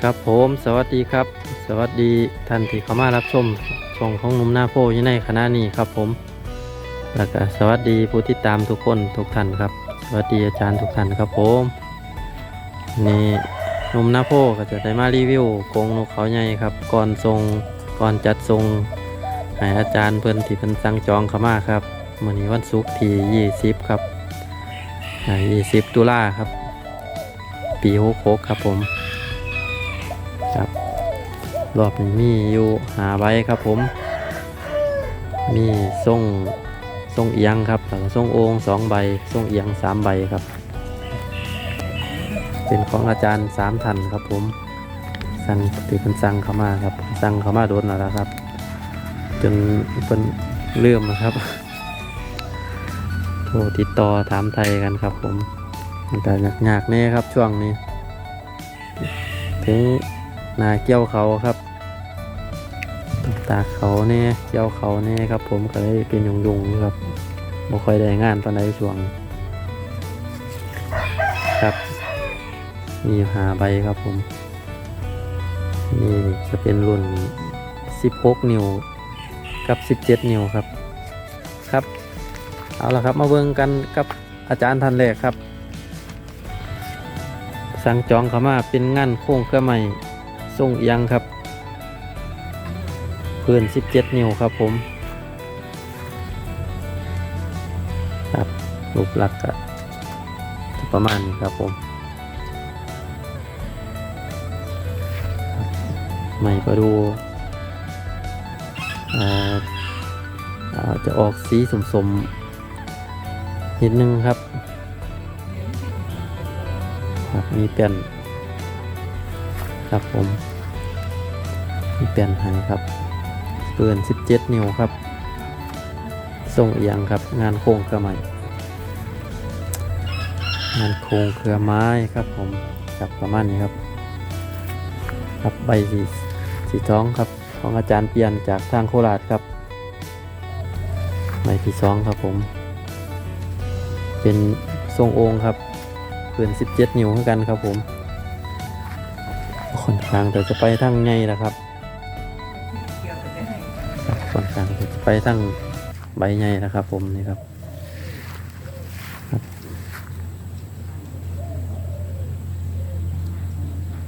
ครับผมสวัสดีครับ สวัสดีท่านที่เข้ามารับชมช่องของหนุ่มหน้าโพอยู่ในคณะนี้ครับผมแล้วก็สวัสดีผู้ติดตามทุกคนทุกท่านครับ สวัสดีอาจารย์ทุกท่านครับผมนี่หนุ่มหน้าโพก็จะได้มารีวิวกรงนกเขาใหญ่ครับ ก่อนทรงก่อนจัดทรงให้อาจารย์เพิ่อนที่เพิ่นสั่งจองเข้ามาครับมื้อนี้วันศุกร์ที่ 20 ครับอ่า20 ตุลาครับ ปี66ครับผม ครับ รอบนี้มีอยู่หาใบครับผม มีทรงทรงเอียงครับแล้วก็ทรงโองสองใบทรงเอียงสามใบครับ เป็นของอาจารย์สามทันครับผม สั่งติเป็นสั่งเข้ามาครับ สั่งเข้ามาโดนแล้วครับ จนเป็นเลื่อมนะครับโทรติดต่อถามไทยกันครับผมแต่ยากๆแน่ครับช่วงนี้ถึง นาเกี่ยวเขาครับตากเขาเนี่ยเกี่ยวเขาเนี่ยครับ ผมก็เลยเป็นยุงยุงครับบ่ค่อยได้งานตอนใดช่วง ครับ มีหาใบครับผม นี่จะเป็นรุ่น 16 นิ้ว กับ 17 นิ้วครับ ครับ เอาละครับมาเบิ่งกันกับอาจารย์ท่านแรกครับ สั่งจองเข้ามาเป็นงานโค้งเครื่องใหม่ ส่งเอียงครับพื้น 17 นิ้วครับผมครับรูปลักษณ์ก็ประมาณนี้ครับผมใหม่ก็ดูจะออกสีสมๆนิดนึงครับครับมีเปลี่ยนครับผม มีเปลี่ยนให้ครับ เปืน17 นิ้วครับทรงเอียงครับ งานโครงเครือไม้งานโครงเครือไม้ครับผมครับประมาณนี้ครับ ครับใบสีสีท้องครับ ของอาจารย์เปลี่ยนจากทางโคราชครับใบที่สองครับผม เป็นทรงองค์ครับปืน17 นิ้วเหมือนกันครับผมค่อนข้างแต่จะไปทางไงล่ะครับ ครับค่อนข้างไปทางใบไงนะครับ ผมนี่ครับ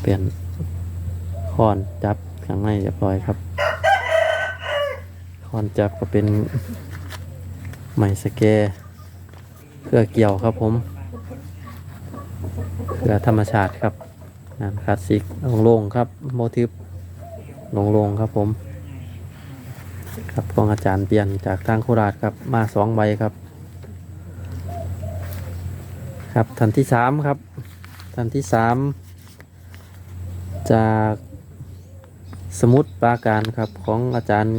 เปลี่ยนคอนจับข้างในเรียบร้อยครับคอนจับก็เป็นไม้สแกร์เครือเกี่ยวครับผมเพื่อธรรมชาติครับงานคลาสสิกโล่งๆครับโมทิฟโล่งๆครับผม ครับของอาจารย์เปลี่ยนจากทางโคราชครับมาสองใบครับ ครับทันที่สามครับทันที่สามจากสมุดปราการครับของอาจารย์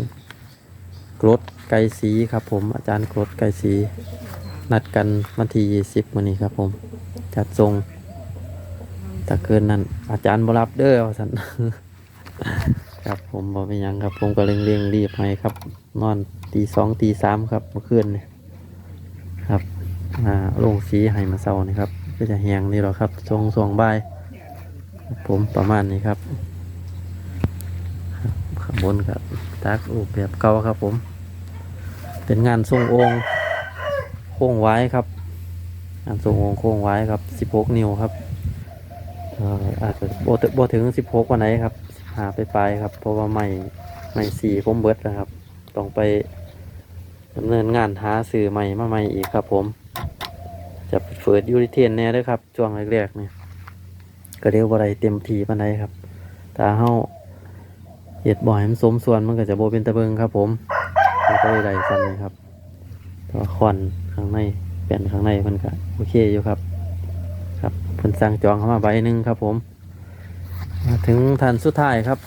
กรดไกรศรีครับผมอาจารย์กรดไกรศรีนัดกันวันที่ยี่สิบวันนี้ครับผมจัดทรงถ้าเกินนั้นอาจารย์บรับเด้อว่าสัน ครับผมบอกเป็นยังครับ ผมก็เร่งเร่งรีบให้ครับ นอนตีสองตีสามครับเมื่อคืนนี่ครับมาลงสีให้มาเศร้านี่ครับ ก็จะแหงนี่หรอครับทรงทรงบายครับผมประมาณนี้ครับครับข้างบนครับตักรูปแบบเก่าครับ ผม เป็นงานทรงองค์โค้งไว้ครับงานทรงองค์โค้งไว้ครับ16นิ้วครับเอออาจจะโบถึงโบถึงสิบหกวันไหนครับ หาไปปลายครับ เพราะว่าไม่ไม่สีผมเบิดนะครับ ต้องไปดำเนินงานหาสื่อใหม่มาใหม่อีกครับ ผม จะเฟิดยูริเทนแน่ด้วยครับช่วงแรกๆเนี่ยก็เรียกว่าอะไรเต็มทีปันไดครับถ้าเฮาเห็ดบ่อยมันสมส่วนมันก็จะโบเป็นตะเบิงครับ ผมมันก็ได้ซ้ำเลยครับแตัวาคอนข้างในแป่นข้างในมันก็โอเคอยู่ครับ ครับเพิ่นสั่งจองเข้ามาใบหนึ่งครับผม มาถึงทันสุดท้ายครับ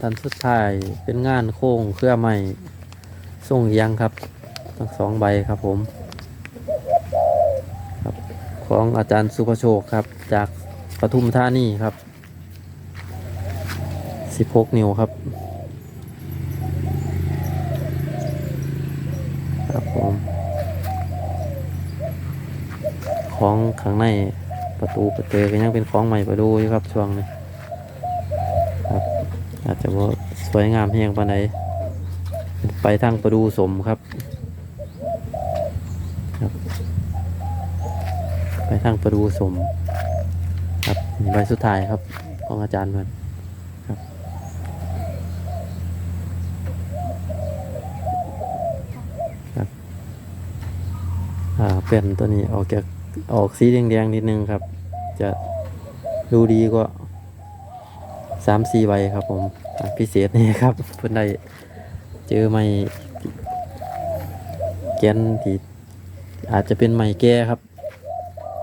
ทันสุดท้ายเป็นงานโค้งเครือใหม่ส่งยังครับทั้งสองใบครับผมครับของอาจารย์สุภโชคครับ จากปทุมธานีครับ 16 นิ้วครับครับผมของข้างในประตูประเตก็ยังเป็นของใหม่ประดูอยู่ครับช่วงนี้ จจะว่าสวยงามเพียงปานใดไปทางประดูสมครับครับ ไปทางประดูสม ครับใบสุดท้ายครับ ของอาจารย์เพื่อนครับครับอ่าเปลี่ยนตัวนี้ออกจากออกสีแดงๆนิดนึงครับ จะดูดีกว่าสามสี่ใบครับผม พิเศษนี่ครับเพื่อนได้เจอไม่แกนที่อาจจะเป็นไม้แก่ครับ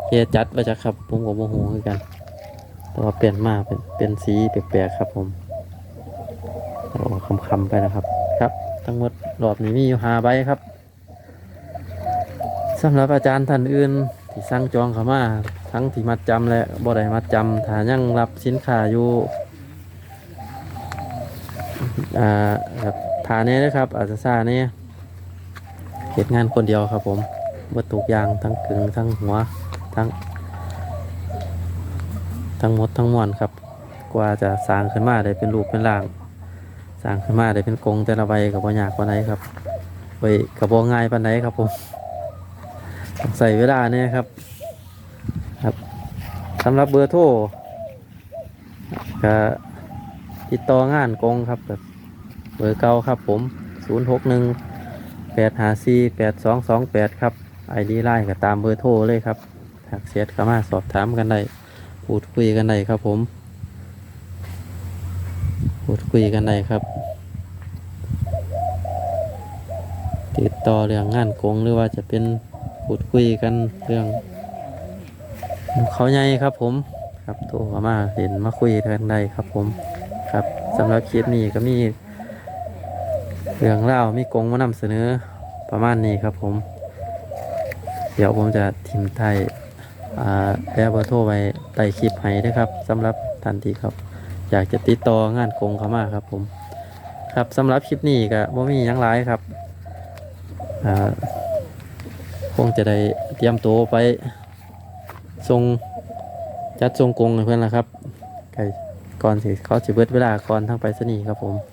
แก่จัดมาจากครับผมกับโมโหคือกันแต่ว่าเปลี่ยนมาเป็นเป็นสีแปลกๆครับผมเอาคำๆไปนะครับ ครับ ทั้งหมดรอบนี้มีอยู่หาใบครับสำหรับอาจารย์ท่านอื่นที่สั่งจองเข้ามาทั้งที่มัดจำและบ่ได้มัดจำถ้ายังรับสินค้าอยู่ อ่าทาเนี้นะครับอาจจะซาเนี่ยเหตุงานคนเดียวครับผมเมื่อตุยางทั้งกึ่งทั้งหัวทั้ง ทั้งหมดทั้งมวลครับ กว่าจะสร้างขึ้นมาได้เป็นรูปเป็นร่างสร้างขึ้นมาได้เป็นกรงแต่ละใบกับว่ายากปานไหนครับไว้กับบ่ง่ายปานไหนครับผมใส่เวลาเนี่ยครับ ครับสำหรับเบอร์โทรก็ติดต่องานกรงครับแบบ เบอร์เก่าครับผม 0 6 1 8 5 4 8 2 2 8 ครับไอดีไลน์ก็ตามเบอร์โทรเลยครับทักเสียดเข้ามาสอบถามกันได้พูดคุยกันได้ครับผม พูดคุยกันได้ครับ ติดต่อเรื่องงานกงหรือว่าจะเป็นพูดคุยกันเรื่อง เขาใหญ่ครับผม ครับโทรมาเห็นมาคุยกันได้ครับผม ครับสำหรับคลิปนี้ก็มี เรื่องเล่ามีกงมานำเสนอประมาณนี้ครับผม เดี๋ยวผมจะทิมไทยอ่าแล้วเบอร์โทรไว้ใต้คลิปให้นะครับสำหรับทันทีครับ อยากจะติดต่องานกงเขามาครับผม ครับสำหรับคลิปนี้ก็บ่มียังหลายครับอ่าคงจะได้เตรียมตัวไปส่งจัดส่งกงเพื่อนละครับก่อนสิเขาจะเบิดเวลาก่อนทางไปสนีครับผม